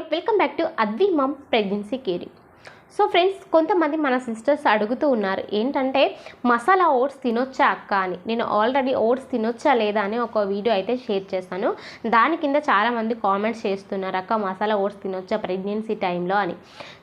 Hello welcome back to Advi mom pregnancy caring. So friends కొంతమంది మన sisters అడుగుతూ ఉన్నారు ఏంటంటే మసాలా ఓట్స్ తినొచ్చా అక్క? అని. నేను ఆల్రెడీ ఓట్స్ తినొచ్చా లేదా అని ఒక వీడియో అయితే షేర్ చేస్తాను దాని కింద చాలామంది కామెంట్స్ చేస్తున్నారు అక్క మసాలా ఓట్స్ తినొచ్చా ప్రెగ్నెన్సీ టైంలో? అని.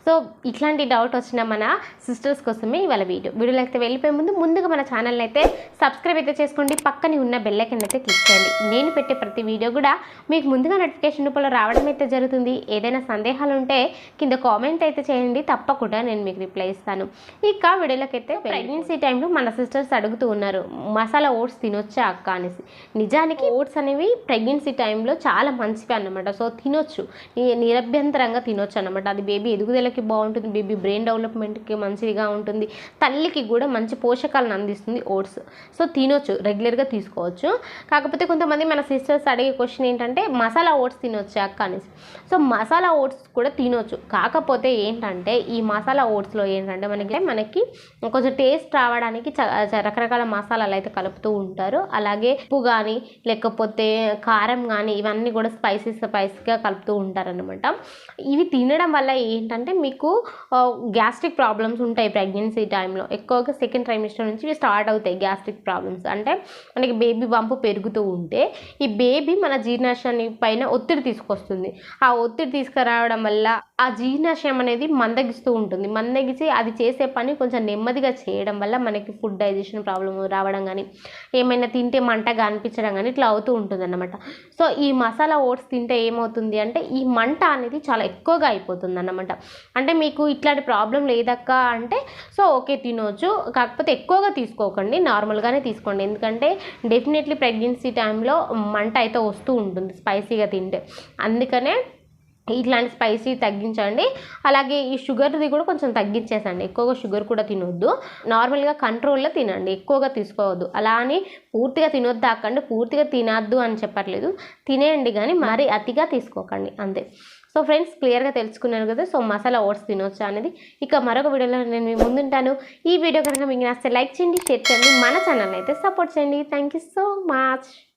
సో ఇట్లాంటి డౌట్ వచ్చిన మన సిస్టర్స్ కోసమే ఇవాళ వీడియో. వీడియోలో అయితే వెళ్ళిపోయే ముందు ముందుగా మన ఛానల్ అయితే సబ్స్క్రైబ్ అయితే చేసుకోండి. పక్కనే ఉన్న బెల్లైకన్ అయితే క్లిక్ చేయండి. నేను పెట్టే ప్రతి వీడియో కూడా మీకు ముందుగా నోటిఫికేషన్ రూపంలో రావడం అయితే జరుగుతుంది. ఏదైనా సందేహాలు ఉంటే కింద కామెంట్ అయితే చేయండి. తప్పకుండా నేను మీకు రిప్లై ఇస్తాను. ఇక వీడియోలోకి అయితే ప్రెగ్నెన్సీ టైంలో మన సిస్టర్స్ అడుగుతూ ఉన్నారు మసాలా ఓట్స్ తినొచ్చా అక్క? అనేసి. నిజానికి ఓట్స్ అనేవి ప్రెగ్నెన్సీ టైంలో చాలా మంచివి అన్నమాట. సో తినొచ్చు. నిరభ్యంతరంగా తినొచ్చు అన్నమాట. అది బేబీ ఎదుగుదలకి బాగుంటుంది బేబీ బ్రెయిన్ డెవలప్మెంట్కి మంచిగా ఉంటుంది తల్లికి కూడా మంచి పోషకాలను అందిస్తుంది ఓట్స్. సో తినొచ్చు రెగ్యులర్గా తీసుకోవచ్చు. కాకపోతే కొంతమంది మన సిస్టర్స్ అడిగే క్వశ్చన్ ఏంటంటే మసాలా ఓట్స్ తినొచ్చా అక్క? అనేసి. సో మసాలా ఓట్స్ కూడా తినొచ్చు. కాకపోతే ఏంటంటే ఈ మసాలా ఓట్స్లో ఏంటంటే మనకి మనకి కొంచెం టేస్ట్ రావడానికి చ- చ- రకరకాల మసాలాలు అయితే కలుపుతూ ఉంటారు. అలాగే ఉప్పు కానీ లేకపోతే కారం కానీ ఇవన్నీ కూడా స్పైసీ స్పైసీగా కలుపుతూ ఉంటారనమాట ఇవి తినడం వల్ల ఏంటంటే మీకు గ్యాస్ట్రిక్ ప్రాబ్లమ్స్ ఉంటాయి ప్రెగ్నెన్సీ టైంలో. ఎక్కువగా సెకండ్ ట్రైమిస్టర్ నుంచి ఇవి స్టార్ట్ అవుతాయి గ్యాస్ట్రిక్ ప్రాబ్లమ్స్. అంటే మనకి బేబీ వంపు పెరుగుతూ ఉంటే ఈ బేబీ మన జీర్ణాశయాన్ని పైన ఒత్తిడి తీసుకొస్తుంది. ఆ ఒత్తిడి తీసుకురావడం వల్ల ఆ జీర్ణాశయం అనేది మందగిస్తూ ఉంటుంది. మందగిసి అది చేసే పని కొంచెం నెమ్మదిగా చేయడం వల్ల మనకి ఫుడ్ డైజెషన్ ప్రాబ్లం రావడం కానీ ఏమైనా తింటే మంటగా అనిపించడం కానీ ఇట్లా అవుతూ ఉంటుంది అన్నమాట సో ఈ మసాలా ఓట్స్ తింటే ఏమవుతుంది అంటే ఈ మంట అనేది చాలా ఎక్కువగా అయిపోతుంది అన్నమాట అంటే మీకు ఇట్లాంటి ప్రాబ్లం లేదక్క అంటే సో ఓకే తినవచ్చు కాకపోతే ఎక్కువగా తీసుకోకండి. నార్మల్గానే తీసుకోండి. ఎందుకంటే డెఫినెట్లీ ప్రెగ్నెన్సీ టైంలో మంట అయితే వస్తూ ఉంటుంది. స్పైసీగా తింటే. అందుకనే ఇట్లాంటి స్పైసీ తగ్గించండి. అలాగే ఈ షుగర్ది కూడా కొంచెం తగ్గించేసండి. ఎక్కువగా షుగర్ కూడా తినొద్దు. నార్మల్గా కంట్రోల్లో తినండి. ఎక్కువగా తీసుకోవద్దు. అలా అని పూర్తిగా తినొద్దు పూర్తిగా తినద్దు అని చెప్పట్లేదు. తినేయండి కానీ మరీ అతిగా తీసుకోకండి. అంతే. సో ఫ్రెండ్స్ క్లియర్గా తెలుసుకున్నాను కదా. సో మసాలా ఓట్స్ తినొచ్చు అనేది ఇక మరొక వీడియోలో నేను మీ ముందుంటాను ఈ వీడియో కనుక మీకు నచ్చితే లైక్ చేయండి షేర్ చేయండి. మన ఛానల్ అయితే సపోర్ట్ చేయండి. Thank you so much